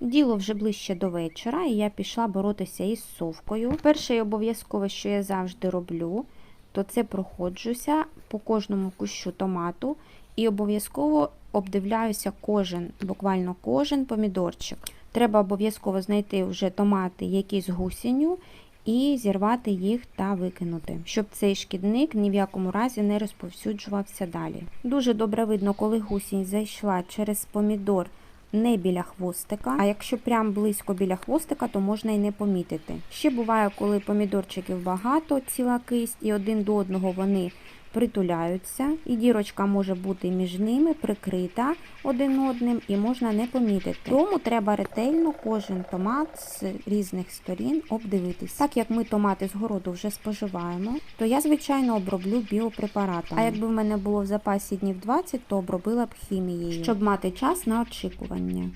Діло вже ближче до вечора, і я пішла боротися із совкою. Перше і обов'язкове, що я завжди роблю, то це проходжуся по кожному кущу томату і обов'язково обдивляюся кожен, буквально кожен помідорчик. Треба обов'язково знайти вже томати, які з гусінню, і зірвати їх та викинути, щоб цей шкідник ні в якому разі не розповсюджувався далі. Дуже добре видно, коли гусінь зайшла через помідор не біля хвостика, а якщо прям близько біля хвостика, то можна і не помітити. Ще буває, коли помідорчиків багато, ціла кисть, і один до одного вони притуляються, і дірочка може бути між ними прикрита один одним і можна не помітити. Тому треба ретельно кожен томат з різних сторін обдивитись. Так як ми томати з городу вже споживаємо, то я звичайно оброблю біопрепаратами. А якби в мене було в запасі днів 20, то обробила б хімією, щоб мати час на очікування.